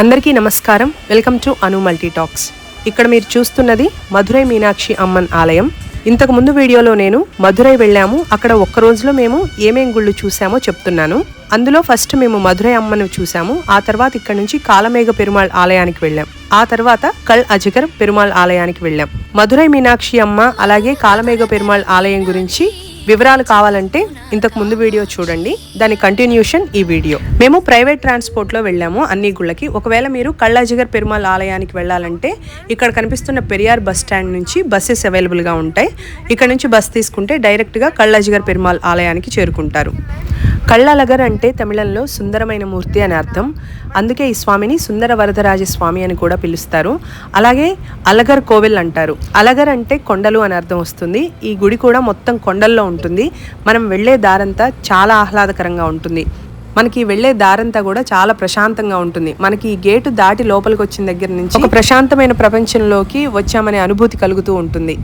అందరికీ నమస్కారం. Welcome to Anu multi talks. ఇక్కడ మీరు చూస్తున్నది మధురై మీనాక్షి అమ్మన్ ఆలయం. ఇంతకు ముందు వీడియోలో నేను మధురై వెళ్ళాము. అక్కడ ఒక్క రోజులో మేము ఏమేం గుళ్ళు చూసామో చెప్తున్నాను. అందులో ఫస్ట్ మేము మధురై అమ్మను చూసాము. ఆ తర్వాత ఇక్కడ నుంచి కాలమేఘ పెరుమాళ్ ఆలయానికి వెళ్ళాం. ఆ తర్వాత కల్ అజగర్ పెరుమాళ్ ఆలయానికి వెళ్ళాం. మధురై మీనాక్షి అమ్మ అలాగే కాలమేఘ పెరుమాళ్ ఆలయం గురించి వివరాలు కావాలంటే ఇంతకు ముందు వీడియో చూడండి. దాని కంటిన్యూషన్ ఈ వీడియో. మేము ప్రైవేట్ ట్రాన్స్పోర్ట్లో వెళ్ళాము అన్ని గుళ్ళకి. ఒకవేళ మీరు కళ్ళాజిగర్ పెరుమాల్ ఆలయానికి వెళ్ళాలంటే ఇక్కడ కనిపిస్తున్న పెరియార్ బస్ స్టాండ్ నుంచి బస్సెస్ అవైలబుల్గా ఉంటాయి. ఇక్కడ నుంచి బస్ తీసుకుంటే డైరెక్ట్గా కళ్ళాజిగర్ పెరుమాల్ ఆలయానికి చేరుకుంటారు. కళ్ళలగర్ అంటే తమిళంలో సుందరమైన మూర్తి అని అర్థం. అందుకే ఈ స్వామిని సుందర వరదరాజ స్వామి అని కూడా పిలుస్తారు. అలాగే అలగర్ కోవిల్ అంటారు. అలగర్ అంటే కొండలు అని అర్థం వస్తుంది. ఈ గుడి కూడా మొత్తం కొండల్లో ఉంటుంది. మనం వెళ్ళే దారంతా చాలా ఆహ్లాదకరంగా ఉంటుంది. మనకి వెళ్ళే దారంతా కూడా చాలా ప్రశాంతంగా ఉంటుంది. మనకి ఈ గేటు దాటి లోపలికి వచ్చిన దగ్గర నుంచి ఒక ప్రశాంతమైన ప్రపంచంలోకి వచ్చామనే అనుభూతి కలుగుతూ ఉంటుంది.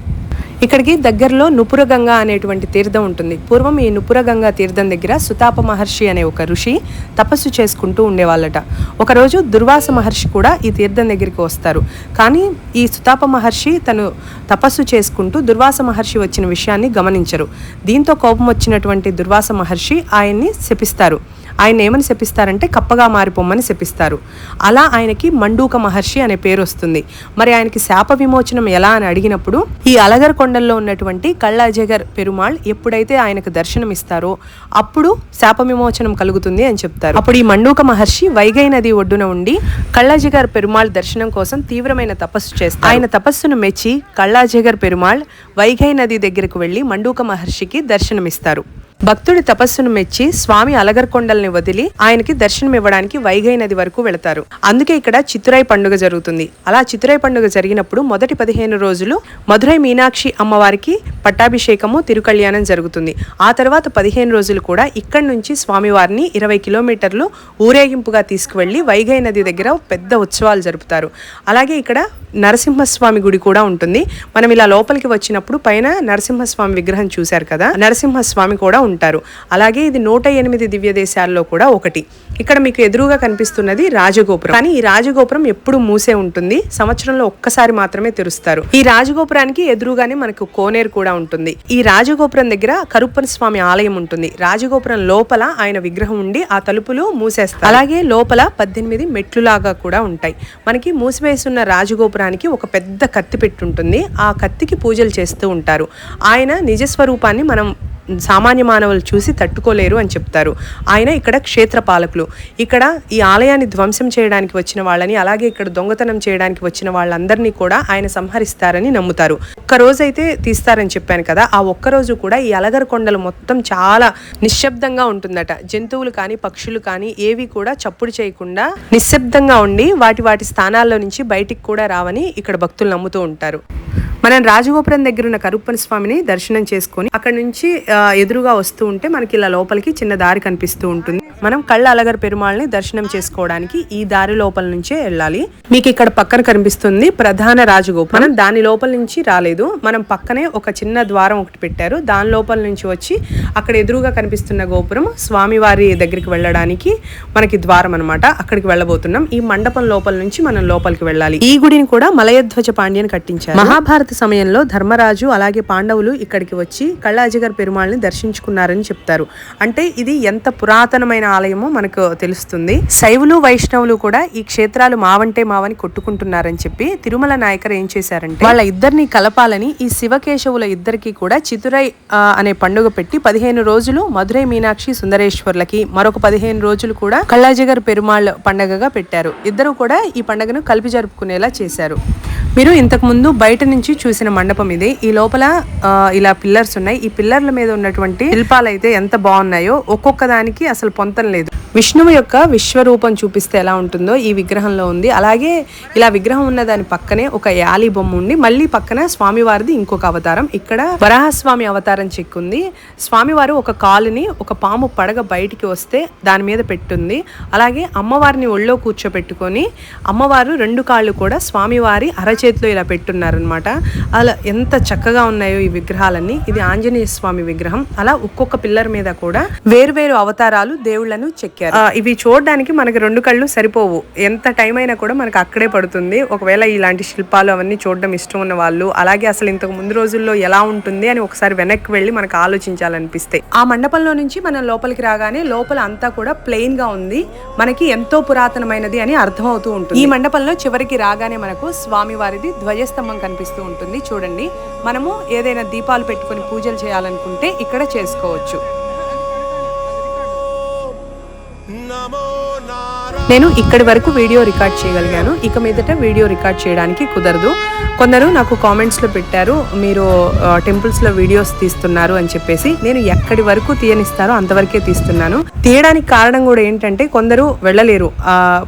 ఇక్కడికి దగ్గరలో నుపురగంగా అనేటువంటి తీర్థం ఉంటుంది. పూర్వం ఈ నుపురగంగా తీర్థం దగ్గర సుతాప మహర్షి అనే ఒక ఋషి తపస్సు చేసుకుంటూ ఉండేవాళ్ళట. ఒకరోజు దుర్వాస మహర్షి కూడా ఈ తీర్థం దగ్గరికి వస్తారు. కానీ ఈ సుతాప మహర్షి తను తపస్సు చేసుకుంటూ దుర్వాస మహర్షి వచ్చిన విషయాన్ని గమనించరు. దీంతో కోపం వచ్చినటువంటి దుర్వాస మహర్షి ఆయన్ని శపిస్తారు. ఆయన ఏమని శపిస్తారంటే కప్పగా మారిపోమ్మని శపిస్తారు. అలా ఆయనకి మండూక మహర్షి అనే పేరు వస్తుంది. మరి ఆయనకి శాప విమోచనం ఎలా అని అడిగినప్పుడు ఈ అలగర్ కొండల్లో ఉన్నటువంటి కళ్ళాజగర్ పెరుమాళ్ ఎప్పుడైతే ఆయనకు దర్శనం ఇస్తారో అప్పుడు శాప విమోచనం కలుగుతుంది అని చెప్తారు. అప్పుడు ఈ మండూక మహర్షి వైగై నది ఒడ్డున ఉండి కళ్ళాజగర్ పెరుమాళ్ దర్శనం కోసం తీవ్రమైన తపస్సు చేస్తారు. ఆయన తపస్సును మెచ్చి కళ్ళాజగర్ పెరుమాళ్ వైగై నది దగ్గరకు వెళ్ళి మండూక మహర్షికి దర్శనమిస్తారు. భక్తుడి తపస్సును మెచ్చి స్వామి అలగర్కొండల్ని వదిలి ఆయనకి దర్శనం ఇవ్వడానికి వైగై నది వరకు వెళతారు. అందుకే ఇక్కడ చిత్తురై పండుగ జరుగుతుంది. అలా చిత్తురై పండుగ జరిగినప్పుడు మొదటి పదిహేను రోజులు మధురై మీనాక్షి అమ్మవారికి పట్టాభిషేకము తిరుకళ్యాణం జరుగుతుంది. ఆ తర్వాత పదిహేను రోజులు కూడా ఇక్కడి నుంచి స్వామివారిని ఇరవై కిలోమీటర్లు ఊరేగింపుగా తీసుకువెళ్ళి వైగై నది దగ్గర పెద్ద ఉత్సవాలు జరుపుతారు. అలాగే ఇక్కడ నరసింహస్వామి గుడి కూడా ఉంటుంది. మనం ఇలా లోపలికి వచ్చినప్పుడు పైన నరసింహస్వామి విగ్రహం చూశారు కదా? నరసింహస్వామి కూడా ఉంటారు. అలాగే ఇది నూట ఎనిమిది దివ్య దేశాల్లో కూడా ఒకటి. ఇక్కడ మీకు ఎదురుగా కనిపిస్తున్నది రాజగోపురం. కానీ ఈ రాజగోపురం ఎప్పుడు మూసే ఉంటుంది. సంవత్సరంలో ఒక్కసారి మాత్రమే తెరుస్తారు. ఈ రాజగోపురానికి ఎదురుగానే మనకు కోనేరు కూడా ఉంటుంది. ఈ రాజగోపురం దగ్గర కరుప్పన స్వామి ఆలయం ఉంటుంది. రాజగోపురం లోపల ఆయన విగ్రహం ఉండి ఆ తలుపులు మూసేస్తారు. అలాగే లోపల పద్దెనిమిది మెట్లులాగా కూడా ఉంటాయి. మనకి మూసివేసున్న రాజగోపురానికి ఒక పెద్ద కత్తి పెట్టుంటుంది. ఆ కత్తికి పూజలు చేస్తూ ఉంటారు. ఆయన నిజస్వరూపాన్ని మనం సామాన్య మానవులు చూసి తట్టుకోలేరు అని చెప్తారు. ఆయన ఇక్కడ క్షేత్ర పాలకులు ఇక్కడ ఈ ఆలయాన్ని ధ్వంసం చేయడానికి వచ్చిన వాళ్ళని అలాగే ఇక్కడ దొంగతనం చేయడానికి వచ్చిన వాళ్ళందరినీ కూడా ఆయన సంహరిస్తారని నమ్ముతారు. ఒక్క అయితే తీస్తారని చెప్పాను కదా ఆ ఒక్క రోజు కూడా ఈ అలగర్ కొండలు మొత్తం చాలా నిశ్శబ్దంగా ఉంటుందట. జంతువులు కానీ పక్షులు కానీ ఏవి కూడా చప్పుడు చేయకుండా నిశ్శబ్దంగా ఉండి వాటి వాటి స్థానాల్లో నుంచి బయటికి కూడా రావని ఇక్కడ భక్తులు నమ్ముతూ ఉంటారు. మనం రాజగోపురం దగ్గర ఉన్న కరుప్పని స్వామిని దర్శనం చేసుకొని అక్కడ నుంచి ఎదురుగా వస్తూ ఉంటే మనకి ఇలా లోపలికి చిన్న దారి కనిపిస్తూ ఉంటుంది. మనం కళ్ళ అలగర్ పెరుమాళ్ళని దర్శనం చేసుకోవడానికి ఈ దారి లోపల నుంచే వెళ్ళాలి. మీకు ఇక్కడ పక్కన కనిపిస్తుంది ప్రధాన రాజగోపురం. మనం దాని లోపల నుంచి రాలేదు. మనం పక్కనే ఒక చిన్న ద్వారం ఒకటి పెట్టారు. దాని లోపల నుంచి వచ్చి అక్కడ ఎదురుగా కనిపిస్తున్న గోపురం స్వామివారి దగ్గరికి వెళ్ళడానికి మనకి ద్వారం అన్నమాట. అక్కడికి వెళ్ళబోతున్నాం. ఈ మండపం లోపల నుంచి మనం లోపలికి వెళ్ళాలి. ఈ గుడిని కూడా మలయధ్వజ పాండ్యన్ కట్టించారు. మహాభారత సమయంలో ధర్మరాజు అలాగే పాండవులు ఇక్కడికి వచ్చి కళ్ళాజిగర్ పెరుమాళ్ళని దర్శించుకున్నారని చెప్తారు. అంటే ఇది ఎంత పురాతనమైన ఆలయమో మనకు తెలుస్తుంది. శైవులు వైష్ణవులు కూడా ఈ క్షేత్రాలు మావంటే మావని కొట్టుకుంటున్నారని చెప్పి తిరుమల నాయకర్ ఏం చేశారంటే వాళ్ళ ఇద్దరిని కలపాలని ఈ శివకేశవుల ఇద్దరికి కూడా చితురై అనే పండుగ పెట్టి పదిహేను రోజులు మధురై మీనాక్షి సుందరేశ్వర్లకి మరొక పదిహేను రోజులు కూడా కళ్ళాజిగర్ పెరుమాళ్ పండగగా పెట్టారు. ఇద్దరు కూడా ఈ పండుగను కలిపి జరుపుకునేలా చేశారు. మీరు ఇంతకు ముందు బయట నుంచి చూసిన మండపం ఇది. ఈ లోపల ఇలా పిల్లర్స్ ఉన్నాయి. ఈ పిల్లర్ల మీద ఉన్నటువంటి శిల్పాలు అయితే ఎంత బాగున్నాయో ఒక్కొక్క దానికి అసలు పొంతం లేదు. విష్ణువు యొక్క విశ్వరూపం చూపిస్తే ఎలా ఉంటుందో ఈ విగ్రహంలో ఉంది. అలాగే ఇలా విగ్రహం ఉన్న దాని పక్కనే ఒక యాలి బొమ్మ ఉండి మళ్ళీ పక్కన స్వామివారిది ఇంకొక అవతారం. ఇక్కడ వరాహస్వామి అవతారం చెక్కుంది. స్వామివారు ఒక కాలుని ఒక పాము పడగ బయటికి వస్తే దాని మీద పెట్టుంది. అలాగే అమ్మవారిని ఒళ్ళో కూర్చోపెట్టుకొని అమ్మవారు రెండు కాళ్ళు కూడా స్వామివారి అరచేతిలో చేతిలో ఇలా పెట్టున్నారనమాట అలా ఎంత చక్కగా ఉన్నాయో ఈ విగ్రహాలన్నీ. ఇది ఆంజనేయ స్వామి విగ్రహం. అలా ఒక్కొక్క పిల్లర్ మీద కూడా వేరువేరు అవతారాలు దేవుళ్ళను చెక్కారు. ఇవి చూడడానికి మనకి రెండు కళ్ళు సరిపోవు. ఎంత టైం అయినా కూడా మనకు అక్కడే పడుతుంది. ఒకవేళ ఇలాంటి శిల్పాలు అవన్నీ చూడడం ఇష్టం ఉన్న వాళ్ళు అలాగే అసలు ఇంతకు ముందు రోజుల్లో ఎలా ఉంటుంది అని ఒకసారి వెనక్కి వెళ్ళి మనకు ఆలోచించాలనిపిస్తే. ఆ మండపంలో నుంచి మనం లోపలికి రాగానే లోపల అంతా కూడా ప్లెయిన్గా ఉంది. మనకి ఎంతో పురాతనమైనది అని అర్థమవుతూ ఉంటుంది. ఈ మండపంలో చివరికి రాగానే మనకు స్వామివారిది ధ్వజస్తంభం కనిపిస్తూ ఉంటుంది. చూడండి. మనము ఏదైనా దీపాలు పెట్టుకొని పూజలు చేయాలనుకుంటే ఇక్కడ చేసుకోవచ్చు. నేను ఇక్కడి వరకు వీడియో రికార్డ్ చేయగలిగాను. ఇక మీదట వీడియో రికార్డ్ చేయడానికి కుదరదు. కొందరు నాకు కామెంట్స్లో పెట్టారు మీరు టెంపుల్స్లో వీడియోస్ తీస్తున్నారు అని చెప్పేసి. నేను ఎక్కడి వరకు తీయనిస్తారో అంతవరకే తీస్తున్నాను. తీయడానికి కారణం కూడా ఏంటంటే కొందరు వెళ్ళలేరు.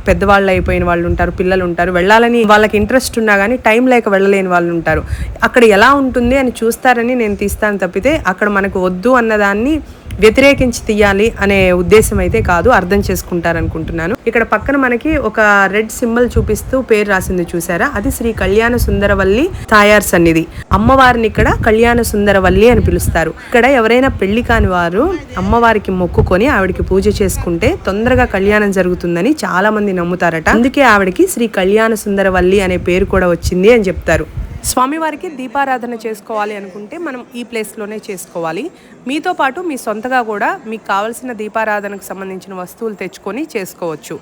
పెద్దవాళ్ళు అయిపోయిన వాళ్ళు ఉంటారు పిల్లలు ఉంటారు. వెళ్ళాలని వాళ్ళకి ఇంట్రెస్ట్ ఉన్నా కానీ టైం లేక వెళ్ళలేని వాళ్ళు ఉంటారు. అక్కడ ఎలా ఉంటుంది అని చూస్తారని నేను తీస్తాను తప్పితే అక్కడ మనకు వద్దు అన్నదాన్ని వ్యతిరేకించి తీయాలి అనే ఉద్దేశం అయితే కాదు అర్థం చేసుకుంటారనుకుంటున్నాను. ఇక్కడ పక్కన మనకి ఒక రెడ్ సింబల్ చూపిస్తూ పేరు రాసింది చూసారా? అది శ్రీ కళ్యాణ సుందరవల్లి తాయార్ సన్నిధి. అమ్మవారిని ఇక్కడ కళ్యాణ సుందరవల్లి అని పిలుస్తారు. ఇక్కడ ఎవరైనా పెళ్ళి కాని వారు అమ్మవారికి మొక్కుకొని ఆవిడకి పూజ చేసుకుంటే తొందరగా కళ్యాణం జరుగుతుందని చాలా మంది నమ్ముతారట. అందుకే ఆవిడకి శ్రీ కళ్యాణ సుందరవల్లి అనే పేరు కూడా వచ్చింది అని చెప్తారు. స్వామివారికి దీపారాధన చేసుకోవాలి అనుకుంటే మనం ఈ ప్లేస్లోనే చేసుకోవాలి. మీతో పాటు మీ సొంతగా కూడా మీకు కావలసిన దీపారాధనకు సంబంధించిన వస్తువులు తెచ్చుకొని చేసుకోవచ్చు.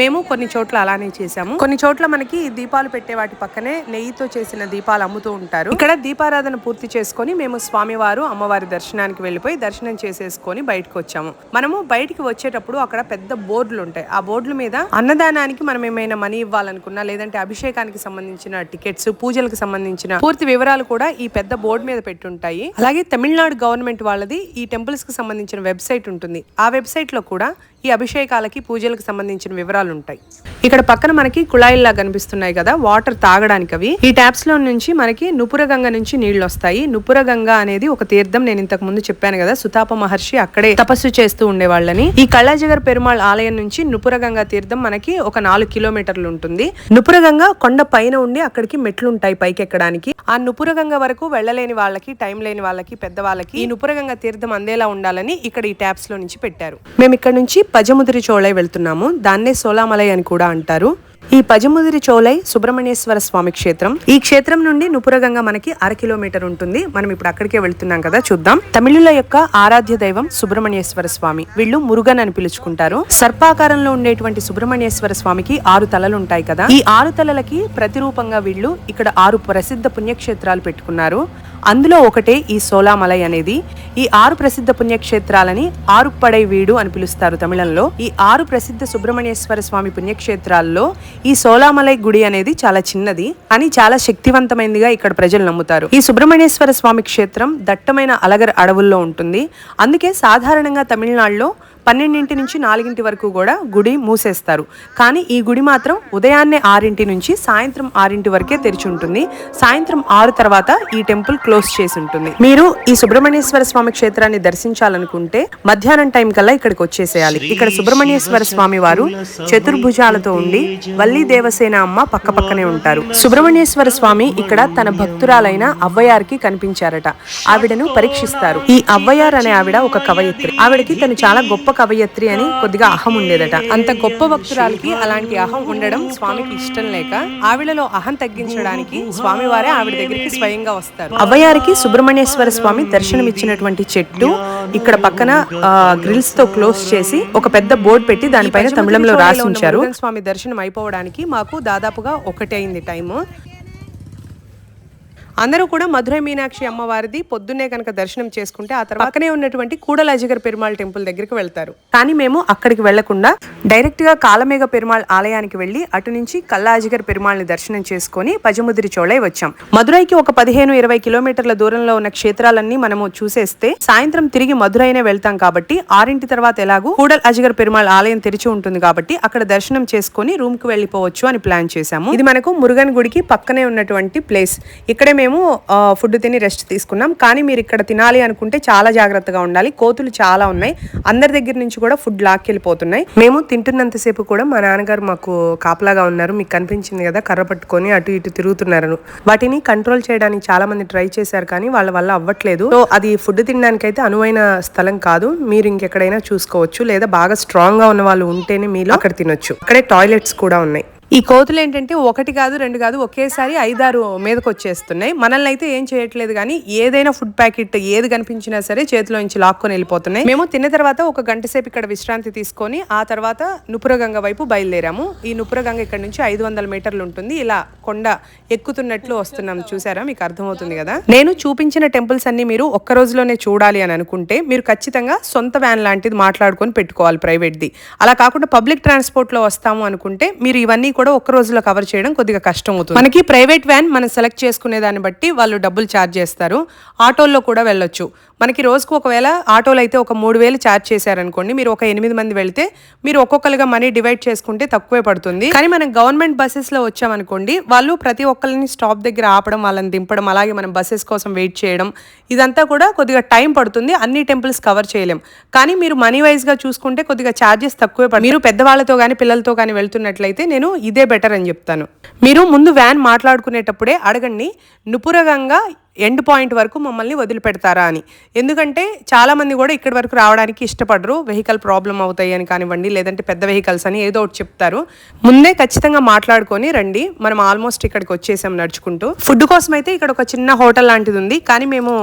మేము కొన్ని చోట్ల అలానే చేసాము కొన్ని చోట్ల మనకి ఈ దీపాలు పెట్టే వాటి పక్కనే నెయ్యితో చేసిన దీపాలు అమ్ముతూ ఉంటారు. ఇక్కడ దీపారాధన పూర్తి చేసుకొని మేము స్వామివారు అమ్మవారి దర్శనానికి వెళ్ళిపోయి దర్శనం చేసేసుకొని బయటకు వచ్చాము. మనము బయటికి వచ్చేటప్పుడు అక్కడ పెద్ద బోర్డులు ఉంటాయి. ఆ బోర్డుల మీద అన్నదానానికి మనం ఏమైనా మనీ ఇవ్వాలనుకున్నా లేదంటే అభిషేకానికి సంబంధించిన టికెట్స్ పూజలకు సంబంధించిన పూర్తి వివరాలు కూడా ఈ పెద్ద బోర్డు మీద పెట్టుంటాయి. అలాగే తమిళనాడు గవర్నమెంట్ వాళ్ళది ఈ టెంపుల్స్కి సంబంధించిన వెబ్సైట్ ఉంటుంది. ఆ వెబ్సైట్లో కూడా ఈ అభిషేకాలకి పూజలకు సంబంధించిన వివరాలు ఉంటాయి ఇక్కడ పక్కన మనకి కుళాయిల్లా కనిపిస్తున్నాయి కదా వాటర్ తాగడానికి అవి. ఈ ట్యాప్స్లో నుంచి మనకి నుపురగంగ నుంచి నీళ్ళు వస్తాయి నుపురగంగ అనేది ఒక తీర్థం నేను ఇంతకు ముందు చెప్పాను కదా సుతాప మహర్షి అక్కడే తపస్సు చేస్తూ ఉండేవాళ్ళని. ఈ కళ్ళాజగర్ పెరుమాళ్ ఆలయం నుంచి నుపురగంగ తీర్థం మనకి ఒక నాలుగు కిలోమీటర్లు ఉంటుంది. నుపురగంగ కొండ పైన ఉండి అక్కడికి మెట్లు ఉంటాయి పైకి ఎక్కడానికి ఆ నుపురగంగ వరకు వెళ్ళలేని వాళ్ళకి టైం లేని వాళ్ళకి పెద్దవాళ్ళకి ఈ నుపురగంగ తీర్థం అందేలా ఉండాలని ఇక్కడ ఈ ట్యాప్స్లో నుంచి పెట్టారు. మేము ఇక్కడ నుంచి పజముదిరి చోళై వెళ్తున్నాము. దాన్నే సోలామలై అని కూడా అంటారు. ఈ పజముదిరి చోలై సుబ్రహ్మణ్యేశ్వర స్వామి క్షేత్రం. ఈ క్షేత్రం నుండి నుపురగంగ మనకి అర కిలోమీటర్ ఉంటుంది. మనం ఇప్పుడు అక్కడికే వెళ్తున్నాం కదా చూద్దాం. తమిళుల యొక్క ఆరాధ్య దైవం సుబ్రహ్మణ్యేశ్వర స్వామి. వీళ్ళు మురుగన్ అని పిలుచుకుంటారు. సర్పాకారంలో ఉండేటువంటి సుబ్రహ్మణ్యేశ్వర స్వామికి ఆరు తలలు ఉంటాయి కదా. ఈ ఆరు తలలకి ప్రతిరూపంగా వీళ్ళు ఇక్కడ ఆరు ప్రసిద్ధ పుణ్యక్షేత్రాలు పెట్టుకున్నారు. అందులో ఒకటే ఈ సోలామలై అనేది. ఈ ఆరు ప్రసిద్ధ పుణ్యక్షేత్రాలని ఆరుపడై వీడు అని పిలుస్తారు తమిళంలో. ఈ ఆరు ప్రసిద్ధ సుబ్రహ్మణ్యేశ్వర స్వామి పుణ్యక్షేత్రాల్లో ఈ సోలామలై గుడి అనేది చాలా చిన్నది అని చాలా శక్తివంతమైనదిగా ఇక్కడ ప్రజలు నమ్ముతారు. ఈ సుబ్రహ్మణ్యేశ్వర స్వామి క్షేత్రం దట్టమైన అలగర్ అడవుల్లో ఉంటుంది. అందుకే సాధారణంగా తమిళనాడులో పన్నెండింటి నుంచి నాలుగింటి వరకు కూడా గుడి మూసేస్తారు. కానీ ఈ గుడి మాత్రం ఉదయాన్నే ఆరింటి నుంచి సాయంత్రం ఆరింటి వరకే తెరిచి ఉంటుంది. సాయంత్రం ఆరు తర్వాత ఈ టెంపుల్ క్లోజ్ చేసి ఉంటుంది. మీరు ఈ సుబ్రహ్మణ్యేశ్వర స్వామి క్షేత్రాన్ని దర్శించాలనుకుంటే మధ్యాహ్నం టైం కల్లా ఇక్కడికి వచ్చేసేయాలి. ఇక్కడ సుబ్రహ్మణ్యేశ్వర స్వామి వారు చతుర్భుజాలతో ఉండి వల్లి దేవసేన అమ్మ పక్క పక్కనే ఉంటారు. సుబ్రహ్మణ్యేశ్వర స్వామి ఇక్కడ తన భక్తురాలైన అవ్వయార్కి కనిపించారట. ఆవిడను పరీక్షిస్తారు. ఈ అవ్వయార్ అనే ఆవిడ ఒక కవయిత్రి. ఆవిడకి తను చాలా గొప్ప కవయిత్రి అని కొద్దిగా అహం ఉండేదట. అంత గొప్ప భక్తురాలకి అలాంటి అహం ఉండడం స్వామికి ఇష్టం లేక ఆవిడలో అహం తగ్గించడానికి స్వామి వారే ఆవిడ దగ్గరికి స్వయంగా వస్తారు. అవ్వయారికి సుబ్రహ్మణ్యేశ్వర స్వామి దర్శనం ఇచ్చినటువంటి చెట్టు ఇక్కడ పక్కన గ్రిల్స్తో క్లోజ్ చేసి ఒక పెద్ద బోర్డు పెట్టి దానిపైన తమిళంలో రాసి ఉంచారు. స్వామి దర్శనం అయిపోవడానికి మాకు దాదాపుగా ఒకటే అయింది టైము. అందరూ కూడా మధురై మీనాక్షి అమ్మవారిది పొద్దున్నే కనుక దర్శనం చేసుకుంటే ఆ తర్వాత పక్కనే ఉన్నటువంటి కూడల అజగర్ పెరుమాళ్ టెంపుల్ దగ్గరికి వెళ్తారు. కానీ మేము అక్కడికి వెళ్ళకుండా డైరెక్ట్గా కాలమేఘ పెరుమాళ్ ఆలయానికి వెళ్ళి అటు నుంచి కల్లాజిగర్ పెరుమాళ్ని దర్శనం చేసుకొని పజముదిరి చోళై వచ్చాం. మధురైకి ఒక పదిహేను ఇరవై కిలోమీటర్ల దూరంలో ఉన్న క్షేత్రాలన్నీ మనము చూసేస్తే సాయంత్రం తిరిగి మధురైనే వెళ్తాం కాబట్టి ఆరింటి తర్వాత ఎలాగూ కూడల్ అజగర్ పెరుమాళ్ ఆలయం తెరిచి ఉంటుంది కాబట్టి అక్కడ దర్శనం చేసుకొని రూమ్కు వెళ్ళిపోవచ్చు అని ప్లాన్ చేశాము. ఇది మనకు మురుగన్ గుడికి పక్కనే ఉన్నటువంటి ప్లేస్. ఇక్కడే మేము ఫుడ్ తిని రెస్ట్ తీసుకున్నాం. కానీ మీరు ఇక్కడ తినాలి అనుకుంటే చాలా జాగ్రత్తగా ఉండాలి. కోతులు చాలా ఉన్నాయి. అందరి దగ్గర నుంచి కూడా ఫుడ్ లాక్కెళ్ళిపోతున్నాయి. మేము తింటున్నంతసేపు కూడా మా నాన్నగారు మాకు కాపలాగా ఉన్నారు. మీకు కనిపించింది కదా కర్ర పట్టుకొని అటు ఇటు తిరుగుతున్నారు. వాటిని కంట్రోల్ చేయడానికి చాలా మంది ట్రై చేశారు కానీ వాళ్ళ వల్ల అవ్వట్లేదు. సో అది ఫుడ్ తినడానికి అయితే అనువైన స్థలం కాదు. మీరు ఇంకెక్కడైనా చూసుకోవచ్చు. లేదా బాగా స్ట్రాంగ్గా ఉన్న వాళ్ళు ఉంటేనే మీరు అక్కడ తినొచ్చు. అక్కడే టాయిలెట్స్ కూడా ఉన్నాయి. ఈ కోతులు ఏంటంటే ఒకటి కాదు రెండు కాదు ఒకేసారి ఐదారు మీదకి వచ్చేస్తున్నాయి మనల్ని అయితే ఏం చేయట్లేదు కానీ ఏదైనా ఫుడ్ ప్యాకెట్ ఏది కనిపించినా సరే చేతిలో నుంచి లాక్కొని వెళ్ళిపోతున్నాయి. మేము తిన్న తర్వాత ఒక గంట సేపు ఇక్కడ విశ్రాంతి తీసుకొని ఆ తర్వాత నుపురగంగ వైపు బయలుదేరాము. ఈ నుపురగంగ ఇక్కడ నుంచి ఐదు వందల మీటర్లు ఉంటుంది. ఇలా కొండ ఎక్కుతున్నట్లు వస్తున్నాం. చూసారా? మీకు అర్థమవుతుంది కదా? నేను చూపించిన టెంపుల్స్ అన్ని మీరు ఒక్క రోజులోనే చూడాలి అని అనుకుంటే మీరు ఖచ్చితంగా సొంత వ్యాన్ లాంటిది మాట్లాడుకొని పెట్టుకోవాలి ప్రైవేట్ది. అలా కాకుండా పబ్లిక్ ట్రాన్స్పోర్ట్లో వస్తాము అనుకుంటే మీరు ఇవన్నీ కూడా ఒక్క రోజులో కవర్ చేయడం కొద్దిగా కష్టం అవుతుంది మనకి ప్రైవేట్ వ్యాన్ మనం సెలెక్ట్ చేసుకునే దాన్ని బట్టి వాళ్ళు డబ్బులు ఛార్జ్ చేస్తారు. ఆటోల్లో కూడా వెళ్ళొచ్చు. మనకి రోజుకు ఒకవేళ ఆటోలు అయితే ఒక మూడు వేలు ఛార్జ్ చేశారనుకోండి మీరు ఒక ఎనిమిది మంది వెళ్తే మీరు ఒక్కొక్కరుగా మనీ డివైడ్ చేసుకుంటే తక్కువే పడుతుంది. కానీ మనం గవర్నమెంట్ బస్సెస్లో వచ్చామనుకోండి వాళ్ళు ప్రతి ఒక్కరిని స్టాప్ దగ్గర ఆపడం వాళ్ళని దింపడం అలాగే మనం బస్సెస్ కోసం వెయిట్ చేయడం ఇదంతా కూడా కొద్దిగా టైం పడుతుంది. అన్ని టెంపుల్స్ కవర్ చేయలేం. కానీ మీరు మనీ వైజ్గా చూసుకుంటే కొద్దిగా ఛార్జెస్ తక్కువే పడుతుంది. మీరు పెద్దవాళ్ళతో కానీ పిల్లలతో కానీ వెళ్తున్నట్లయితే నేను ఇదే బెటర్ అని చెప్తాను. మీరు ముందు వ్యాన్ మాట్లాడుకునేటప్పుడే అడగండి నుపురగంగా ఎండ్ పాయింట్ వరకు మమ్మల్ని వదిలిపెడతారా అని. ఎందుకంటే చాలా మంది కూడా ఇక్కడి వరకు రావడానికి ఇష్టపడరు వెహికల్ ప్రాబ్లం అవుతాయి అని కానివ్వండి లేదంటే పెద్ద వెహికల్స్ అని ఏదో ఒకటి చెప్తారు. ముందే ఖచ్చితంగా మాట్లాడుకొని రండి మనం ఆల్మోస్ట్ ఇక్కడికి వచ్చేసాం నడుచుకుంటూ. ఫుడ్ కోసం అయితే ఇక్కడ ఒక చిన్న హోటల్ లాంటిది ఉంది కానీ మేము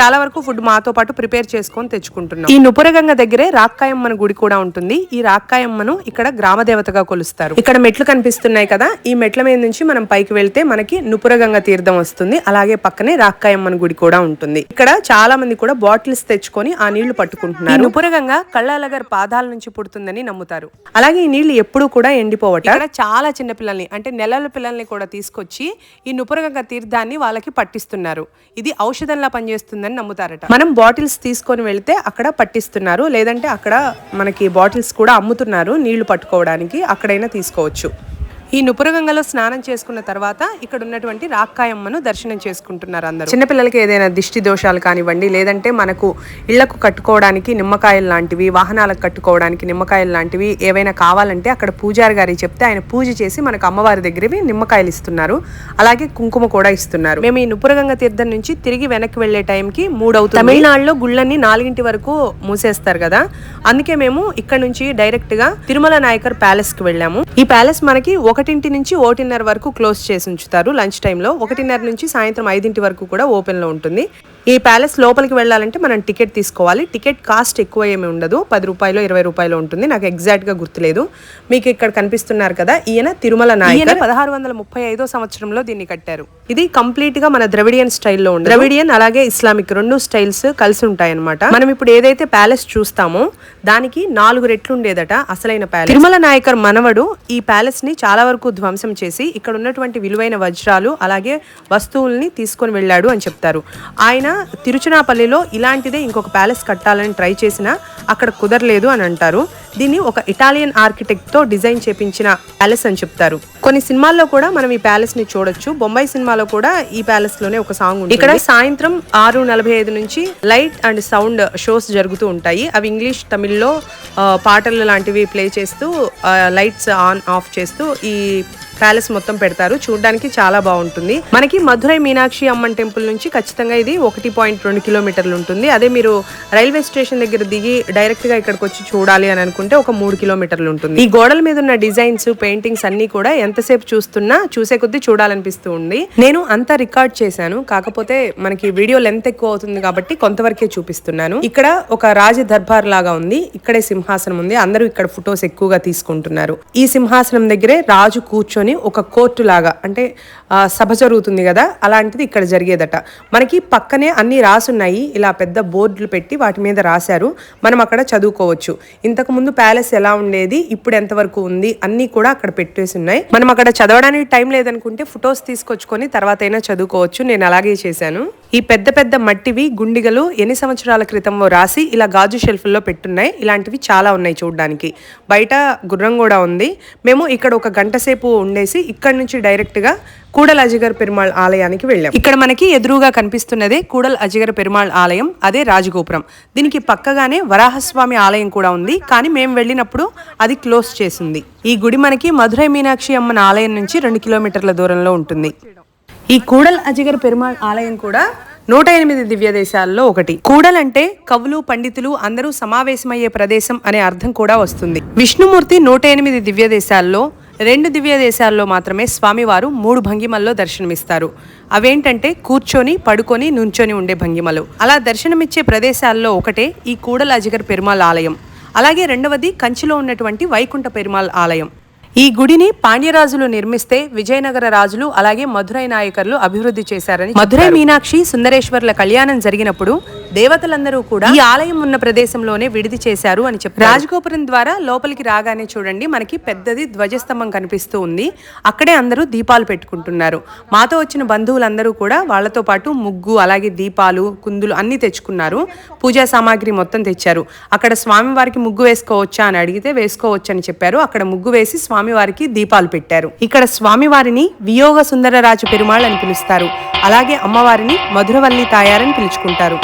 చాలా వరకు ఫుడ్ మాతో పాటు ప్రిపేర్ చేసుకొని తెచ్చుకుంటున్నాం. ఈ నుపురగంగ దగ్గరే రాక్కాయమ్మన గుడి కూడా ఉంటుంది. ఈ రాక్కాయమ్మను ఇక్కడ గ్రామ దేవతగా కొలుస్తారు. ఇక్కడ మెట్లు కనిపిస్తున్నాయి కదా ఈ మెట్ల మీద నుంచి మనం పైకి వెళ్తే మనకి నుపురగంగ తీర్థం వస్తుంది. అలాగే పక్కనే రాక్కాయమ్మన గుడి కూడా ఉంటుంది. ఇక్కడ చాలా మంది కూడా బాటిల్స్ తెచ్చుకొని ఆ నీళ్ళు పట్టుకుంటున్నారు. ఈ నుపురగంగ కళ్ళాలగర్ పాదాల నుంచి పుడుతుందని నమ్ముతారు. అలాగే ఈ నీళ్ళు ఎప్పుడూ కూడా ఎండిపోవట. ఇక్కడ చాలా చిన్న పిల్లల్ని అంటే నెలల పిల్లల్ని కూడా తీసుకొచ్చి ఈ నుపురగంగ తీర్థాన్ని వాళ్ళకి పట్టిస్తున్నారు. ఇది ఔషధంలా పనిచేస్తుందని నమ్ముతారట. మనం బాటిల్స్ తీసుకొని వెళ్తే అక్కడ పట్టిస్తున్నారు. లేదంటే అక్కడ మనకి బాటిల్స్ కూడా అమ్ముతున్నారు నీళ్ళు పట్టుకోవడానికి. అక్కడైనా తీసుకోవచ్చు. ఈ నుపురగంగలో స్నానం చేసుకున్న తర్వాత ఇక్కడ ఉన్నటువంటి రాక్కాయమ్మను దర్శనం చేసుకుంటున్నారు అందరూ. చిన్నపిల్లలకి ఏదైనా దిష్టి దోషాలు కానివ్వండి లేదంటే మనకు ఇళ్ళకు కట్టుకోవడానికి నిమ్మకాయలు లాంటివి వాహనాలకు కట్టుకోవడానికి నిమ్మకాయలు లాంటివి ఏవైనా కావాలంటే అక్కడ పూజారి గారికి చెప్తే ఆయన పూజ చేసి మనకు అమ్మవారి దగ్గరవి నిమ్మకాయలు ఇస్తున్నారు. అలాగే కుంకుమ కూడా ఇస్తున్నారు. మేము ఈ నుపురగంగ తీర్థం నుంచి తిరిగి వెనక్కి వెళ్ళే టైంకి మూడు అవుతుంది తమిళనాడులో గుళ్ళన్ని నాలుగింటి వరకు మూసేస్తారు కదా. అందుకే మేము ఇక్కడ నుంచి డైరెక్ట్గా తిరుమల నాయకర్ ప్యాలెస్కి వెళ్ళాము. ఈ ప్యాలెస్ మనకి ఒకటింటి నుంచి ఒకటిన్నర వరకు క్లోజ్ చేసి ఉంచుతారు. లంచ్ టైంలో ఒకటిన్నర నుంచి సాయంత్రం ఐదింటి వరకు కూడా ఓపెన్లో ఉంటుంది. ఈ ప్యాలెస్ లోపలికి వెళ్ళాలంటే మనం టికెట్ తీసుకోవాలి. టికెట్ కాస్ట్ ఎక్కువ ఏమి ఉండదు. పది రూపాయలు ఇరవై రూపాయలు ఉంటుంది. నాకు ఎగ్జాక్ట్గా గుర్తులేదు. మీకు ఇక్కడ కనిపిస్తున్నారు కదా ఈయన తిరుమల నాయకర్ పదహారు వందల ముప్పై ఐదో సంవత్సరంలో దీన్ని కట్టారు. ఇది కంప్లీట్గా మన ద్రవిడియన్ స్టైల్లో ఉంది ద్రవిడియన్ అలాగే ఇస్లామిక్ రెండు స్టైల్స్ కలిసి ఉంటాయి అనమాట మనం ఇప్పుడు ఏదైతే ప్యాలెస్ చూస్తామో దానికి నాలుగు రెట్లు ఉండేదట అసలైన ప్యాలెస్ తిరుమల నాయకర్ మనవడు ఈ ప్యాలెస్ని చాలా వరకు ధ్వంసం చేసి ఇక్కడ ఉన్నటువంటి విలువైన వజ్రాలు అలాగే వస్తువుల్ని తీసుకొని వెళ్ళాడు అని చెప్తారు. ఆయన తిరుచునాపల్లిలో ఇలాంటిదే ఇంకొక ప్యాలెస్ కట్టాలని ట్రై చేసినా అక్కడ కుదరలేదు అని అంటారు. దీన్ని ఒక ఇటాలియన్ ఆర్కిటెక్ట్తో డిజైన్ చేపించిన ప్యాలెస్ అని చెప్తారు. కొన్ని సినిమాల్లో కూడా మనం ఈ ప్యాలెస్ని చూడొచ్చు. బొంబాయి సినిమాలో కూడా ఈ ప్యాలెస్లోనే ఒక సాంగ్ ఉంది ఇక్కడ సాయంత్రం ఆరు నలభై ఐదు నుంచి లైట్ అండ్ సౌండ్ షోస్ జరుగుతూ ఉంటాయి. అవి ఇంగ్లీష్ తమిళ్ళో ఆ, పాటలు లాంటివి ప్లే చేస్తూ లైట్స్ ఆన్ ఆఫ్ చేస్తూ ఈ ప్యాలెస్ మొత్తం పెడతారు. చూడడానికి చాలా బాగుంటుంది. మనకి మధురై మీనాక్షి అమ్మన్ టెంపుల్ నుంచి ఖచ్చితంగా ఇది ఒకటి పాయింట్ రెండు కిలోమీటర్లు ఉంటుంది. అదే మీరు రైల్వే స్టేషన్ దగ్గర దిగి డైరెక్ట్గా ఇక్కడికి వచ్చి చూడాలి అని అనుకుంటే ఒక మూడు కిలోమీటర్లు ఉంటుంది. ఈ గోడల మీద ఉన్న డిజైన్స్ పెయింటింగ్స్ అన్ని కూడా ఎంతసేపు చూస్తున్నా చూసే కొద్దీ చూడాలనిపిస్తూ ఉంది. నేను అంతా రికార్డ్ చేశాను. కాకపోతే మనకి వీడియో లెంత్ ఎక్కువ అవుతుంది కాబట్టి కొంతవరకే చూపిస్తున్నాను. ఇక్కడ ఒక రాజ దర్బార్ లాగా ఉంది. ఇక్కడే సింహాసనం ఉంది. అందరూ ఇక్కడ ఫొటోస్ ఎక్కువగా తీసుకుంటున్నారు. ఈ సింహాసనం దగ్గరే రాజు కూర్చొని ఒక కోర్టు లాగా అంటే ఆ, సభ జరుగుతుంది కదా అలాంటిది ఇక్కడ జరిగేదట. మనకి పక్కనే అన్ని రాసున్నాయి ఇలా పెద్ద బోర్డులు పెట్టి వాటి మీద రాశారు మనం అక్కడ చదువుకోవచ్చు. ఇంతకు ముందు ప్యాలెస్ ఎలా ఉండేది ఇప్పుడు ఎంతవరకు ఉంది అన్ని కూడా అక్కడ పెట్టేసి ఉన్నాయి. మనం అక్కడ చదవడానికి టైం లేదనుకుంటే ఫొటోస్ తీసుకొచ్చుకొని తర్వాత అయినా చదువుకోవచ్చు నేను అలాగే చేశాను. ఈ పెద్ద పెద్ద మట్టివి గుండిగలు ఎన్ని సంవత్సరాల క్రితమో రాసి ఇలా గాజు షెల్ఫ్ల్లో పెట్టున్నాయి. ఇలాంటివి చాలా ఉన్నాయి చూడడానికి. బయట గుర్రం కూడా ఉంది. మేము ఇక్కడ ఒక గంట సేపు ఉండేసి ఇక్కడ నుంచి డైరెక్ట్గా కూడల అజిగర్ పెరుమాళ్ ఆలయానికి వెళ్ళాం. ఇక్కడ మనకి ఎదురుగా కనిపిస్తున్నదే కూడల్ అజిగర్ పెరుమాళ్ ఆలయం అదే రాజగోపురం. దీనికి పక్కగానే వరాహస్వామి ఆలయం కూడా ఉంది కానీ మేము వెళ్ళినప్పుడు అది క్లోజ్ చేసింది. ఈ గుడి మనకి మధురై మీనాక్షి అమ్మన్ ఆలయం నుంచి రెండు కిలోమీటర్ల దూరంలో ఉంటుంది. ఈ కూడల్ అజిగర్ పెరుమాళ్ ఆలయం కూడా నూట ఎనిమిది దివ్య దేశాల్లో ఒకటి. కూడలంటే అంటే కవులు పండితులు అందరూ సమావేశమయ్యే ప్రదేశం అనే అర్థం కూడా వస్తుంది. విష్ణుమూర్తి నూట ఎనిమిది దివ్య దేశాల్లో రెండు దివ్య దేశాల్లో మాత్రమే స్వామివారు మూడు భంగిమల్లో దర్శనమిస్తారు. అవేంటంటే కూర్చొని పడుకొని నుంచొని ఉండే భంగిమలు. అలా దర్శనమిచ్చే ప్రదేశాల్లో ఒకటే ఈ కూడలాజిగర్ పెరుమాళ్ ఆలయం. అలాగే రెండవది కంచిలో ఉన్నటువంటి వైకుంఠ పెరుమాళ్ ఆలయం. ఈ గుడిని పాండ్యరాజులు నిర్మిస్తే విజయనగర రాజులు అలాగే మధురై నాయకర్లు అభివృద్ధి చేశారని మధురై మీనాక్షి సుందరేశ్వర్ల కళ్యాణం జరిగినప్పుడు దేవతలందరూ కూడా ఈ ఆలయం ఉన్న ప్రదేశంలోనే విడిది చేశారు అని చెప్పారు. రాజగోపురం ద్వారా లోపలికి రాగానే చూడండి మనకి పెద్దది ధ్వజస్తంభం కనిపిస్తూ ఉంది. అక్కడే అందరూ దీపాలు పెట్టుకుంటున్నారు. మాతో వచ్చిన బంధువులందరూ కూడా వాళ్ళతో పాటు ముగ్గు అలాగే దీపాలు కుందులు అన్ని తెచ్చుకున్నారు. పూజా సామాగ్రి మొత్తం తెచ్చారు. అక్కడ స్వామివారికి ముగ్గు వేసుకోవచ్చా అని అడిగితే వేసుకోవచ్చు అని చెప్పారు. అక్కడ ముగ్గు వేసి స్వామివారికి దీపాలు పెట్టారు. ఇక్కడ స్వామివారిని వియోగ సుందరరాజు పెరుమాళ్ అని పిలుస్తారు. అలాగే అమ్మవారిని మధురవల్లి తాయారని పిలుచుకుంటారు.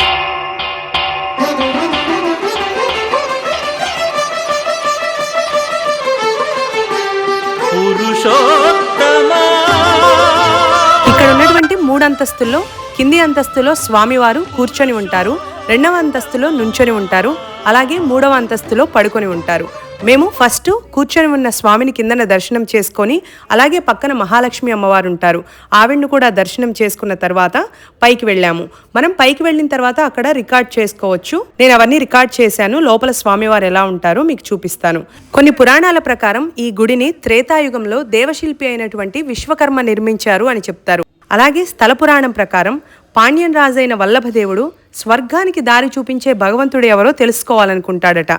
ఇక్కడ ఉన్నటువంటి మూడు అంతస్తుల్లో కింది అంతస్తులో స్వామివారు కూర్చొని ఉంటారు. రెండవ అంతస్తులో నుంచొని ఉంటారు. అలాగే మూడవ అంతస్తులో పడుకొని ఉంటారు. మేము ఫస్ట్ కూర్చొని ఉన్న స్వామిని కిందన దర్శనం చేసుకొని అలాగే పక్కన మహాలక్ష్మి అమ్మవారు ఉంటారు ఆవిడ్ని కూడా దర్శనం చేసుకున్న తర్వాత పైకి వెళ్ళాము. మనం పైకి వెళ్ళిన తర్వాత అక్కడ రికార్డ్ చేసుకోవచ్చు. నేను అవన్నీ రికార్డ్ చేశాను. లోపల స్వామివారు ఎలా ఉంటారో మీకు చూపిస్తాను. కొన్ని పురాణాల ప్రకారం ఈ గుడిని త్రేతాయుగంలో దేవశిల్పి అయినటువంటి విశ్వకర్మ నిర్మించారు అని చెప్తారు. అలాగే స్థల పురాణం ప్రకారం పాండ్యన్ రాజైన వల్లభదేవుడు స్వర్గానికి దారి చూపించే భగవంతుడు ఎవరో తెలుసుకోవాలనుకుంటాడట.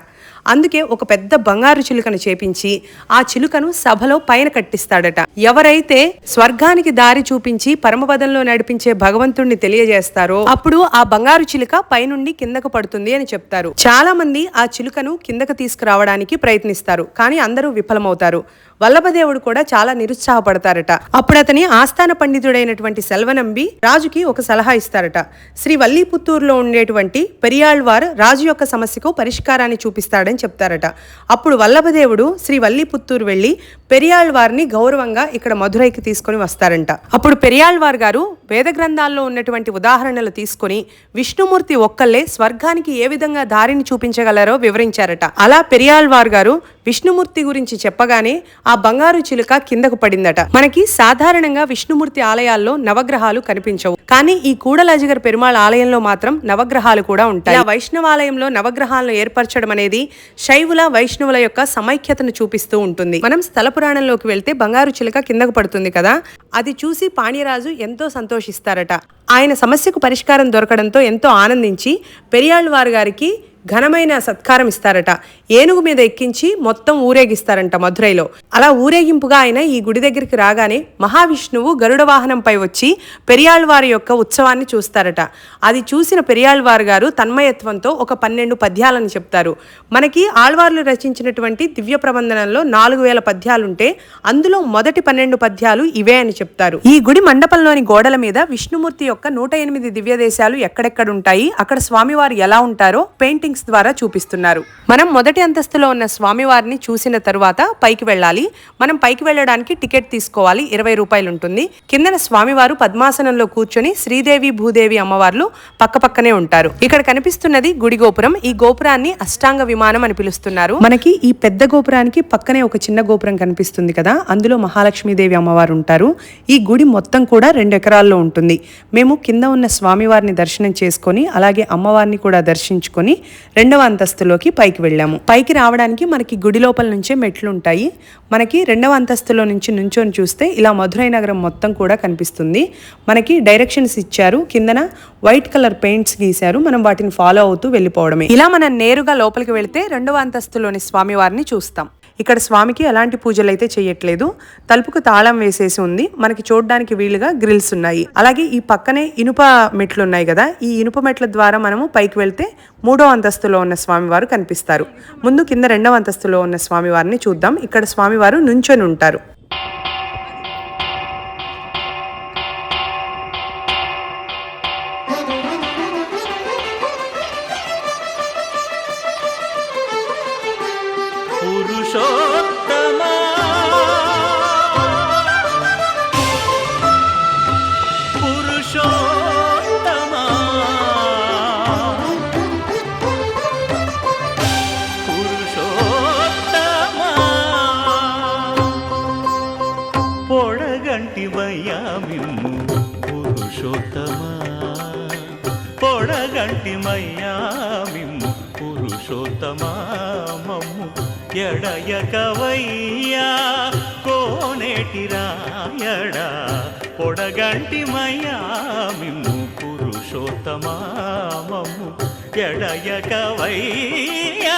అందుకే ఒక పెద్ద బంగారు చిలుకను చేపించి ఆ చిలుకను సభలో పైన కట్టిస్తాడట. ఎవరైతే స్వర్గానికి దారి చూపించి పరమపదంలో నడిపించే భగవంతుణ్ణి తెలియజేస్తారో అప్పుడు ఆ బంగారు చిలుక పైనుండి కిందకు పడుతుంది అని చెప్తారు. చాలా మంది ఆ చిలుకను కిందకు తీసుకురావడానికి ప్రయత్నిస్తారు కానీ అందరూ విఫలమవుతారు. వల్లభదేవుడు కూడా చాలా నిరుత్సాహపడతారట. అప్పుడు అతని ఆస్థాన పండితుడైనటువంటి సెల్వనంబి రాజుకి ఒక సలహా ఇస్తారట. శ్రీ వల్లీపుత్తూరులో ఉండేటువంటి పెరియాళ్వార్ రాజు యొక్క సమస్యకు పరిష్కారాన్ని చూపిస్తాడని చెప్తారట. అప్పుడు వల్లభదేవుడు శ్రీ వల్లీపుత్తూరు వెళ్ళి పెరియాళ్వార్ని గౌరవంగా ఇక్కడ మధురైకి తీసుకొని వస్తారంట. అప్పుడు పెరియాళ్వార్ గారు వేద గ్రంథాల్లో ఉన్నటువంటి ఉదాహరణలు తీసుకొని విష్ణుమూర్తి ఒక్కళ్ళే స్వర్గానికి ఏ విధంగా దారిని చూపించగలరో వివరించారట. అలా పెరియాళ్వార్ గారు విష్ణుమూర్తి గురించి చెప్పగానే ఆ బంగారు చిలుక కిందకు పడిందట. మనకి సాధారణంగా విష్ణుమూర్తి ఆలయాల్లో నవగ్రహాలు కనిపించవు. కానీ ఈ కూడలాజిగర్ పెరుమాళ్ ఆలయంలో మాత్రం నవగ్రహాలు కూడా ఉంటాయి. ఆ వైష్ణవాలయంలో నవగ్రహాలను ఏర్పరచడం అనేది శైవుల వైష్ణవుల యొక్క సమైక్యతను చూపిస్తూ ఉంటుంది. మనం స్థల పురాణంలోకి వెళ్తే బంగారు చిలుక కిందకు పడుతుంది కదా? అది చూసి పాణ్యరాజు ఎంతో సంతోషిస్తారట. ఆయన సమస్యకు పరిష్కారం దొరకడంతో ఎంతో ఆనందించి పెరియాళ్ళు వారి గారికి ఘనమైన సత్కారం ఇస్తారట. ఏనుగు మీద ఎక్కించి మొత్తం ఊరేగిస్తారంట మధురైలో. అలా ఊరేగింపుగా ఆయన ఈ గుడి దగ్గరికి రాగానే మహావిష్ణువు గరుడ వాహనంపై వచ్చి పెరియాళ్వారి యొక్క ఉత్సవాన్ని చూస్తారట. అది చూసిన పెరియాళ్వారు గారు తన్మయత్వంతో ఒక పన్నెండు పద్యాలను చెప్తారు. మనకి ఆళ్వార్లు రచించినటువంటి దివ్య ప్రబంధనంలో నాలుగు వేల పద్యాలుంటే అందులో మొదటి పన్నెండు పద్యాలు ఇవే అని చెప్తారు. ఈ గుడి మండపంలోని గోడల మీద విష్ణుమూర్తి యొక్క నూట ఎనిమిది దివ్య దేశాలు ఎక్కడెక్కడ ఉంటాయి అక్కడ స్వామివారు ఎలా ఉంటారో పెయింటింగ్ పెయింటింగ్స్ ద్వారా చూపిస్తున్నారు. మనం మొదటి అంతస్తులో ఉన్న స్వామివారిని చూసిన తరువాత పైకి వెళ్ళాలి. మనం పైకి వెళ్ళడానికి టికెట్ తీసుకోవాలి. ఇరవై రూపాయలు ఉంటుంది. కిందన స్వామివారు పద్మాసనంలో కూర్చొని శ్రీదేవి భూదేవి అమ్మవార్లు పక్కపక్కనే ఉంటారు. ఇక్కడ కనిపిస్తున్నది గుడి గోపురం. ఈ గోపురాన్ని అష్టాంగ విమానం అని పిలుస్తున్నారు. మనకి ఈ పెద్ద గోపురానికి పక్కనే ఒక చిన్న గోపురం కనిపిస్తుంది కదా. అందులో మహాలక్ష్మీదేవి అమ్మవారు ఉంటారు. ఈ గుడి మొత్తం కూడా రెండు ఎకరాల్లో ఉంటుంది. మేము కింద ఉన్న స్వామివారిని దర్శనం చేసుకొని అలాగే అమ్మవారిని కూడా దర్శించుకొని రెండవ అంతస్తులోకి పైకి వెళ్ళాము. పైకి రావడానికి మనకి గుడి లోపల నుంచే మెట్లు ఉంటాయి మనకి రెండవ అంతస్తులో నుంచి నుంచొని చూస్తే ఇలా మధురై నగరం మొత్తం కూడా కనిపిస్తుంది. మనకి డైరెక్షన్స్ ఇచ్చారు. కిందన వైట్ కలర్ పెయింట్స్ గీశారు. మనం వాటిని ఫాలో అవుతూ వెళ్ళిపోవడమే. ఇలా మనం నేరుగా లోపలికి వెళితే రెండవ అంతస్తులోని స్వామివారిని చూస్తాం. ఇక్కడ స్వామికి ఎలాంటి పూజలు అయితే చేయట్లేదు తలుపుకు తాళం వేసేసి ఉంది. మనకి చూడడానికి వీలుగా గ్రిల్స్ ఉన్నాయి. అలాగే ఈ పక్కనే ఇనుప మెట్లు ఉన్నాయి కదా. ఈ ఇనుప మెట్ల ద్వారా మనము పైకి వెళ్తే మూడో అంతస్తులో ఉన్న స్వామివారు కనిపిస్తారు. ముందు కింద రెండవ అంతస్తులో ఉన్న స్వామివారిని చూద్దాం. ఇక్కడ స్వామివారు నుంచొని ఉంటారు. మయ్యా కోనేటి రాయడా పొడగంటి మయ్యామిమ్ము పురుషోత్తమా మమ్ము ఎడయకవయ్యా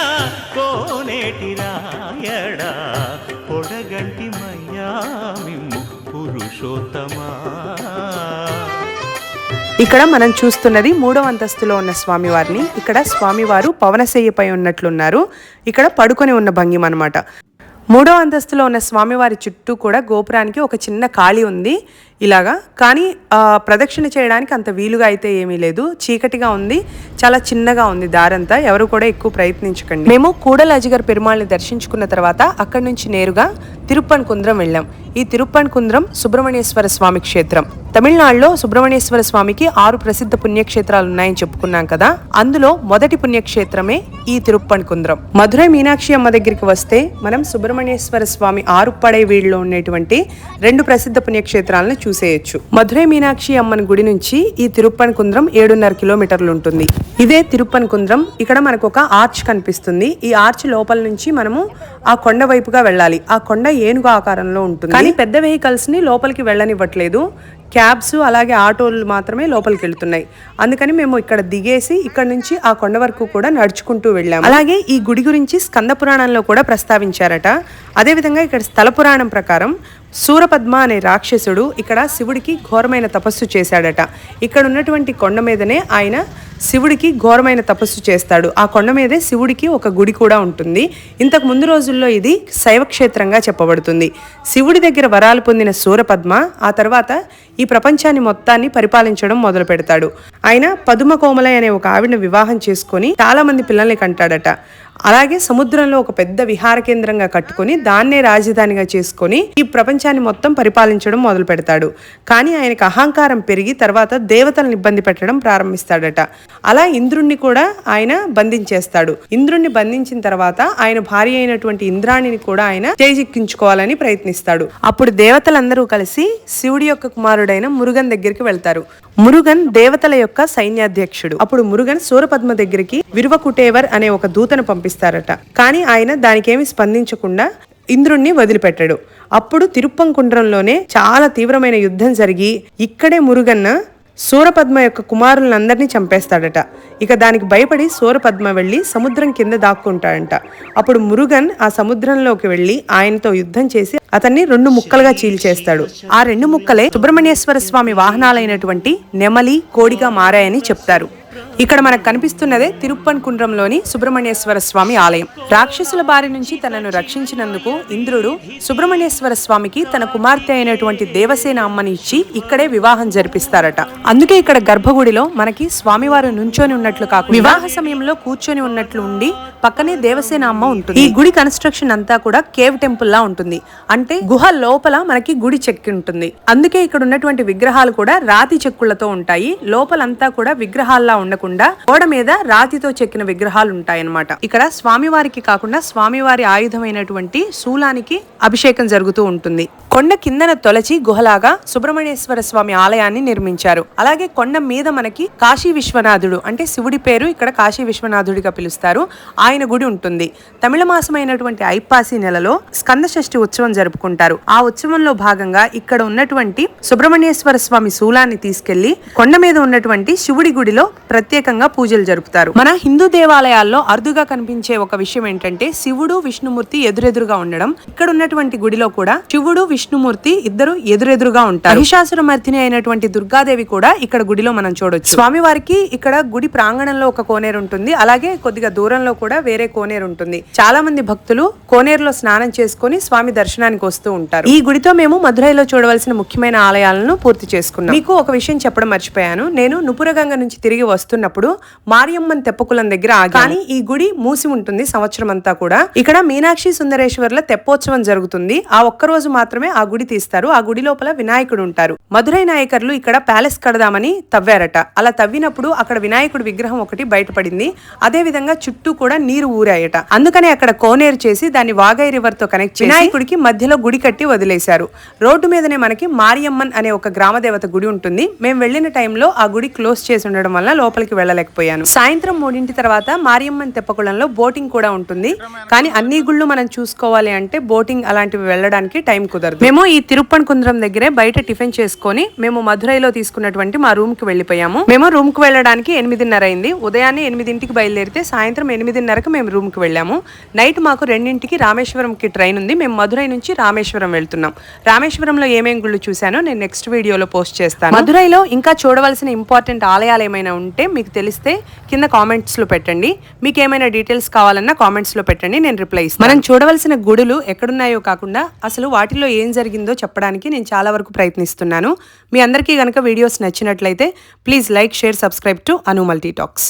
కోనేటి రాయడా పొడగంటి మయ్యామిమ్ము పురుషోత్తమా. ఇక్కడ మనం చూస్తున్నది మూడవ అంతస్తులో ఉన్న స్వామివారిని. ఇక్కడ స్వామివారు పవనశయ్యపై ఉన్నట్లున్నారు. ఇక్కడ పడుకొని ఉన్న భంగిమ అనమాట మూడో అంతస్తులో ఉన్న స్వామివారి చుట్టూ కూడా గోపురానికి ఒక చిన్న ఖాళీ ఉంది. ఇలాగా. కానీ ప్రదక్షిణ చేయడానికి అంత వీలుగా అయితే ఏమీ లేదు. చీకటిగా ఉంది. చాలా చిన్నగా ఉంది దారంతా. ఎవరు కూడా ఎక్కువ ప్రయత్నించకండి. మేము కూడల అజిగర్ పెరుమాళ్ళని దర్శించుకున్న తర్వాత అక్కడి నుంచి నేరుగా తిరుప్పన్ కుంద్రం వెళ్ళాం. ఈ తిరుప్పన్ కుంద్రం సుబ్రహ్మణ్యేశ్వర స్వామి క్షేత్రం. తమిళనాడులో సుబ్రహ్మణ్యేశ్వర స్వామికి ఆరు ప్రసిద్ధ పుణ్యక్షేత్రాలు ఉన్నాయని చెప్పుకున్నాం కదా. అందులో మొదటి పుణ్యక్షేత్రమే ఈ తిరుప్పన్ కుంద్రం మధురై మీనాక్షి అమ్మ దగ్గరికి వస్తే మనం సుబ్రహ్మణ్యేశ్వర స్వామి ఆరుపడై వీడిలో ఉన్నటువంటి రెండు ప్రసిద్ధ పుణ్యక్షేత్రాలను చూసేయచ్చు. మధురై మీనాక్షి అమ్మన్ గుడి నుంచి ఈ తిరుప్పన్ కుంద్రం ఏడున్నర కిలోమీటర్లు ఉంటుంది. ఇదే తిరుప్పన్ కుంద్రం ఇక్కడ మనకు ఒక ఆర్చ్ కనిపిస్తుంది. ఈ ఆర్చ్ లోపల నుంచి మనము ఆ కొండ వైపుగా వెళ్ళాలి. ఆ కొండ ఏనుగు ఆకారంలో ఉంటుంది. కానీ పెద్ద వెహికల్స్ని లోపలికి వెళ్ళనివ్వట్లేదు. క్యాబ్స్ అలాగే ఆటోలు మాత్రమే లోపలికి వెళ్తున్నాయి. అందుకని మేము ఇక్కడ దిగేసి ఇక్కడ నుంచి ఆ కొండ వరకు కూడా నడుచుకుంటూ వెళ్ళాము. అలాగే ఈ గుడి గురించి స్కంద పురాణంలో కూడా ప్రస్తావించారట. అదేవిధంగా ఇక్కడ స్థల పురాణం ప్రకారం సూరపద్మ అనే రాక్షసుడు ఇక్కడ శివుడికి ఘోరమైన తపస్సు చేశాడట. ఇక్కడ ఉన్నటువంటి కొండ మీదనే ఆయన శివుడికి ఘోరమైన తపస్సు చేస్తాడు. ఆ కొండ మీదే శివుడికి ఒక గుడి కూడా ఉంటుంది. ఇంతకు ముందు రోజుల్లో ఇది శైవ క్షేత్రంగా చెప్పబడుతుంది. శివుడి దగ్గర వరాలు పొందిన సూరపద్మ ఆ తర్వాత ఈ ప్రపంచాన్ని మొత్తాన్ని పరిపాలించడం మొదలు పెడతాడు. ఆయన పదుమ కోమలై అనే ఒక ఆవిడని వివాహం చేసుకొని చాలా మంది పిల్లల్ని కంటాడట. అలాగే సముద్రంలో ఒక పెద్ద విహార కేంద్రంగా కట్టుకొని దాన్నే రాజధానిగా చేసుకొని ఈ ప్రపంచాన్ని మొత్తం పరిపాలించడం మొదలు పెడతాడు. కానీ ఆయనకు అహంకారం పెరిగి తర్వాత దేవతలను ఇబ్బంది పెట్టడం ప్రారంభిస్తాడట. అలా ఇంద్రుణ్ణి కూడా ఆయన బంధించేస్తాడు. ఇంద్రుణ్ణి బంధించిన తర్వాత ఆయన భార్య అయినటువంటి ఇంద్రాణిని కూడా ఆయన చేజిక్కించుకోవాలని ప్రయత్నిస్తాడు. అప్పుడు దేవతలందరూ కలిసి శివుడి యొక్క కుమారుడైన మురుగన్ దగ్గరికి వెళ్తారు. మురుగన్ దేవతల యొక్క సైన్యాధ్యక్షుడు. అప్పుడు మురుగన్ సూరపద్మ దగ్గరికి విరువకుటేవర్ అనే ఒక దూతను పంపిస్తారట కానీ ఆయన దానికేమి స్పందించకుండా ఇంద్రుణ్ణి వదిలిపెట్టాడు. అప్పుడు తిరుప్పంకుండ్రంలోనే చాలా తీవ్రమైన యుద్ధం జరిగి ఇక్కడే మురుగన్న సూరపద్మ యొక్క కుమారులందరినీ చంపేస్తాడట. ఇక దానికి భయపడి సూరపద్మ వెళ్ళి సముద్రం కింద దాక్కుంటాడంట. అప్పుడు మురుగన్ ఆ సముద్రంలోకి వెళ్ళి ఆయనతో యుద్ధం చేసి అతన్ని రెండు ముక్కలుగా చీల్చేస్తాడు. ఆ రెండు ముక్కలే సుబ్రహ్మణ్యేశ్వర స్వామి వాహనాలైనటువంటి నెమలి కోడిగా మారాయని చెప్తారు. ఇక్కడ మనకు కనిపిస్తున్నదే తిరుప్పన్ కుండ్రంలోని సుబ్రహ్మణ్యేశ్వర స్వామి ఆలయం. రాక్షసుల బారి నుంచి తనను రక్షించినందుకు ఇంద్రుడు సుబ్రహ్మణ్యేశ్వర స్వామికి తన కుమార్తె అయినటువంటి దేవసేన అమ్మని ఇచ్చి ఇక్కడే వివాహం జరిపిస్తారట. అందుకే ఇక్కడ గర్భగుడిలో మనకి స్వామివారు నుంచొని ఉన్నట్లు కాకుండా వివాహ సమయంలో కూర్చొని ఉన్నట్లు ఉండి పక్కనే దేవసేన అమ్మ ఉంటుంది. ఈ గుడి కన్స్ట్రక్షన్ అంతా కూడా కేవ్ టెంపుల్ లా ఉంటుంది. అంటే గుహ లోపల మనకి గుడి చెక్కి ఉంటుంది. అందుకే ఇక్కడ ఉన్నటువంటి విగ్రహాలు కూడా రాతి చెక్కులతో ఉంటాయి. లోపలంతా కూడా విగ్రహాల్లా ఉండకుండా గోడ మీద రాతితో చెక్కిన విగ్రహాలు ఉంటాయన్నమాట ఇక్కడ స్వామివారికి కాకుండా స్వామివారి ఆయుధమైనటువంటి శూలానికి అభిషేకం జరుగుతూ ఉంటుంది. కొండ కిందన తొలచి గుహలాగా సుబ్రహ్మణ్యేశ్వర స్వామి ఆలయాన్ని నిర్మించారు. అలాగే కొండ మీద మనకి కాశీ విశ్వనాథుడు అంటే శివుడి పేరు ఇక్కడ కాశీ విశ్వనాథుడిగా పిలుస్తారు. ఆయన గుడి ఉంటుంది. తమిళ మాసమైనటువంటి ఐపాసి నెలలో స్కంద షష్ఠి ఉత్సవం జరుపుకుంటారు. ఆ ఉత్సవంలో భాగంగా ఇక్కడ ఉన్నటువంటి సుబ్రహ్మణ్యేశ్వర స్వామి శూలాన్ని తీసుకెళ్ళి కొండ మీద ఉన్నటువంటి శివుడి గుడిలో ప్రత్యేకంగా పూజలు జరుపుతారు. మన హిందూ దేవాలయాల్లో అరుదుగా కనిపించే ఒక విషయం ఏంటంటే శివుడు విష్ణుమూర్తి ఎదురెదురుగా ఉండడం. ఇక్కడ ఉన్నటువంటి గుడిలో కూడా శివుడు విష్ణుమూర్తి ఇద్దరు ఎదురెదురుగా ఉంటారు. మహిషాసుర మర్తిని అయినటువంటి దుర్గాదేవి కూడా ఇక్కడ గుడిలో మనం చూడొచ్చు. స్వామివారికి ఇక్కడ గుడి ప్రాంగణంలో ఒక కోనేరు ఉంటుంది. అలాగే కొద్దిగా దూరంలో కూడా వేరే కోనేరు ఉంటుంది. చాలా మంది భక్తులు కోనేరులో స్నానం చేసుకొని స్వామి దర్శనానికి వస్తూ ఉంటారు. ఈ గుడితో మేము మధురైలో చూడవలసిన ముఖ్యమైన ఆలయాలను పూర్తి చేసుకున్నాం. మీకు ఒక విషయం చెప్పడం మర్చిపోయాను. నేను నుపురగంగ నుంచి తిరిగి వస్తున్నప్పుడు మారియమ్మన్ తెప్పకులం దగ్గర కానీ ఈ గుడి మూసి ఉంటుంది సంవత్సరం అంతా కూడా. ఇక్కడ మీనాక్షి సుందరేశ్వర్ల తెప్పోత్సవం జరుగుతుంది. ఆ ఒక్క రోజు మాత్రమే ఆ గుడి తీస్తారు. ఆ గుడి లోపల వినాయకుడు ఉంటారు. మధురై నాయకర్లు ఇక్కడ ప్యాలెస్ కడదామని తవ్వారట. అలా తవ్వినప్పుడు అక్కడ వినాయకుడి విగ్రహం ఒకటి బయటపడింది. అదే విధంగా చుట్టూ కూడా నీరు ఊరాయట. అందుకనే అక్కడ కోనేరు చేసి దాన్ని వాగై రివర్తో కనెక్ట్ చేసి వినాయకుడికి మధ్యలో గుడి కట్టి వదిలేశారు. రోడ్డు మీదనే మనకి మారియమ్మన్ అనే ఒక గ్రామ దేవత గుడి ఉంటుంది. మేము వెళ్ళిన టైంలో ఆ గుడి క్లోజ్ చేసి ఉండడం వల్ల లోపలికి వెళ్ళలేకపోయాను. సాయంత్రం మూడింటి తర్వాత మారియమ్మన్ తెప్పకుళంలో బోటింగ్ కూడా ఉంటుంది. కానీ అన్ని గుళ్ళు మనం చూసుకోవాలి అంటే బోటింగ్ అలాంటివి వెళ్ళడానికి టైం కుదరదు. మేము ఈ తిరుప్పన్ కుంద్రం దగ్గరే బయట టిఫిన్ చేసుకొని మేము మధురైలో తీసుకున్నటువంటి మా రూమ్కి వెళ్ళిపోయాము. మేము రూమ్కు వెళ్ళడానికి ఎనిమిదిన్నర అయింది. ఉదయాన్నే ఎనిమిదింటికి బయలుదేరితే సాయంత్రం ఎనిమిదిన్నరకు మేము రూమ్కి వెళ్ళాము. నైట్ మాకు రెండింటికి రామేశ్వరంకి ట్రైన్ ఉంది. మేము మధురై నుంచి రామేశ్వరం వెళ్తున్నాం. రామేశ్వరంలో ఏమేం గుళ్ళు చూశానో నేను నెక్స్ట్ వీడియోలో పోస్ట్ చేస్తాను. మధురైలో ఇంకా చూడవలసిన ఇంపార్టెంట్ ఆలయాలు ఏమైనా ఉంటే మీకు తెలిస్తే కింద కామెంట్స్లో పెట్టండి. మీకు ఏమైనా డీటెయిల్స్ కావాలన్నా కామెంట్స్లో పెట్టండి. నేను రిప్లై ఇస్తాను. మనం చూడవలసిన గుడులు ఎక్కడున్నాయో కాకుండా అసలు వాటిలో ఏం జరిగిందో చెప్పడానికి నేను చాలా వరకు ప్రయత్నిస్తున్నాను. మీ అందరికీ గనక వీడియోస్ నచ్చినట్లయితే please like share subscribe to Anu multi talks